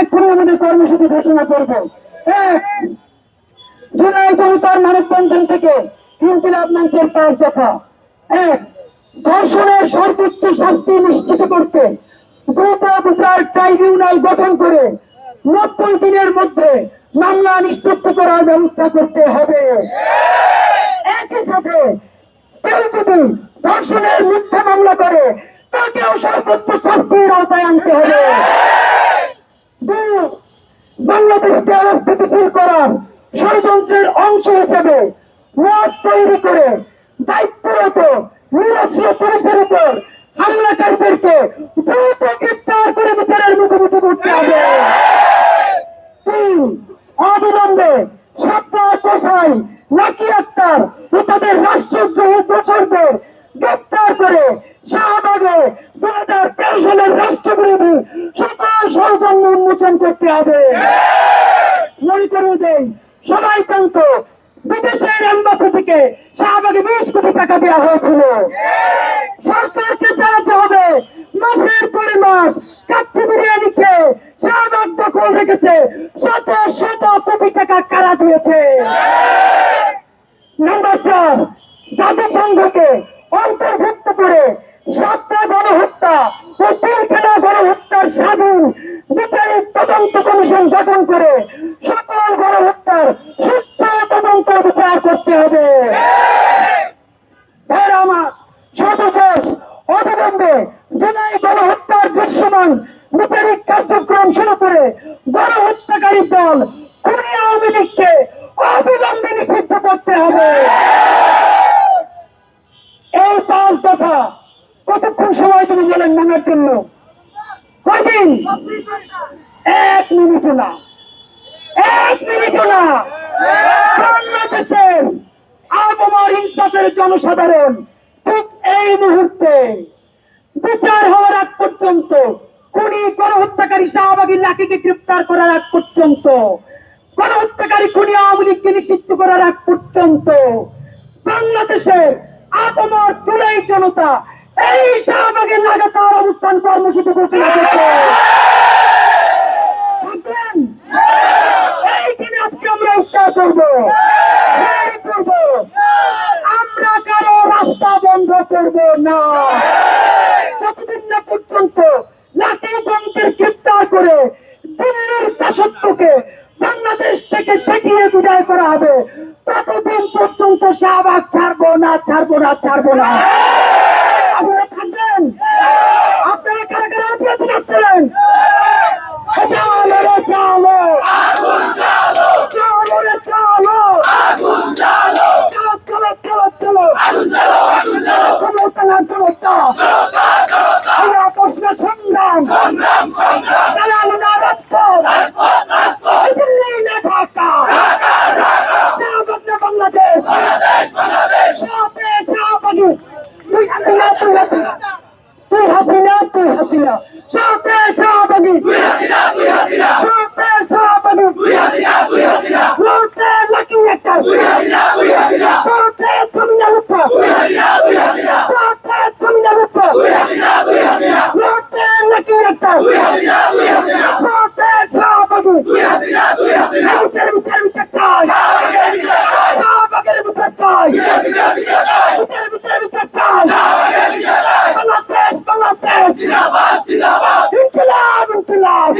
এক্ষুনি আমাদের কর্মসূচি ঘোষণা করব। এক, জুলাই জনতার মানববন্ধন থেকে পাঁচ দফা। এক, ধর্ষণের সর্বোচ্চ শাস্তি নিশ্চিত করতে দ্রুত বিচার ট্রাইব্যুনাল গঠন করে নব্বই দিনের মধ্যে মামলা নিষ্পত্তি করার ব্যবস্থা করতে হবে। একই সাথে কেউ যদি ধর্ষণের মিথ্যা মামলা করে, তাকেও সর্বোচ্চ শাস্তির আওতায় আনতে হবে। বাংলাদেশকে অস্থিতিশীল করার ষড়যন্ত্রের অংশ হিসেবে মত তৈরি করে দায়িত্বরত নিরস্ত্র পুলিশের উপর হামলাকারীদেরকে দ্রুত গ্রেপ্তার করে বিচারের মুখোমুখি করতে হবে। অবিলম্বে সাপ্তাহ কোষাই নাকি আক্তার ও তাদের রাষ্ট্রদ্রোহী দোষরদের গ্রেপ্তার করে শাহবাগে দু হাজার তেরো সালের রাষ্ট্রবিরোধী সকল ষড়যন্ত্র উন্মোচন করতে হবে। মনে করে দেই, সবাই জানত, বিদেশের এম্বাসি থেকে শাহবাগে বিশ কোটি টাকা দেওয়া হয়েছিল। সরকারকে জানাতে হবে, মাসের পরে মাস কাচ্চি বিরিয়ানি খেয়ে শাহবাগ দখল রেখেছে, শত শত কোটি টাকা কারা দিয়েছে? নাম্বার চার, জাতিসংঘকে অবিলম্বে জুলাই গণহত্যার দৃশ্যমান বিচারিক কার্যক্রম শুরু করে গণহত্যাকারী দল খুনি আওয়ামী লীগকে অবিলম্বে নিষিদ্ধ করতে হবে। এই পাঁচ দফা কতক্ষণ সময় তুমি বলেন মানার জন্য? কয়দিন? এক মিনিট না। এক মিনিট না। বাংলাদেশের আবহাওয়া ইনসাফের জনসাধারণ ঠিক এই মুহূর্তে বিচার হওয়ার আগ পর্যন্ত, খুনি গণহত্যাকারী শাহবাগী লাকিকে গ্রেপ্তার করার আগ পর্যন্ত, গণহত্যাকারী খুনি আওয়ামী লীগকে নিষিদ্ধ করার আগ পর্যন্ত বাংলাদেশের আপমর জুলাই জনতা এই শাহবাগের লাগাতার অবস্থান কর্মসূচি ঘোষণা করছে। এইখানে আজকে আমরা উত্তর করব, আমরা কারও রাস্তা বন্ধ করব না। যতদিন না পর্যন্ত লাঠি বন্ধের গ্রেপ্তার করে দিল্লির দাসত্বকে বাংলাদেশ থেকে ঠেকিয়ে বিদায় করা হবে? ততদিন পর্যন্ত শাহবাগ ছাড়বো না ছাড়বো না ছাড়বো না? আপনারা থাকবেন? আপনারা কারা কারা আছেন আপনারা? চালো রে চালো চালো রে চলো তুই হাসিনা সাথে সহভাগী তুই হাসিনা তুই হাসিনা। সাথে সহভাগী তুই হাসিনা তুই হাসিনা। লোটে লাকি একটা। তুই হাসিনা তুই হাসিনা। সাথে থামিনা লুপ্পা তুই হাসিনা তুই হাসিনা। সাথে থামিনা লুপ্পা তুই হাসিনা তুই হাসিনা। লোটে লাকি একটা। তুই হাসিনা তুই হাসিনা। সাথে সহভাগী তুই হাসিনা তুই হাসিনা। লোটের ভিতরে ভিতরে চাই। সহভাগীর ভিতরে চাই। সহভাগীর ভিতরে চাই। ইনকিলাব ইনকিলাব।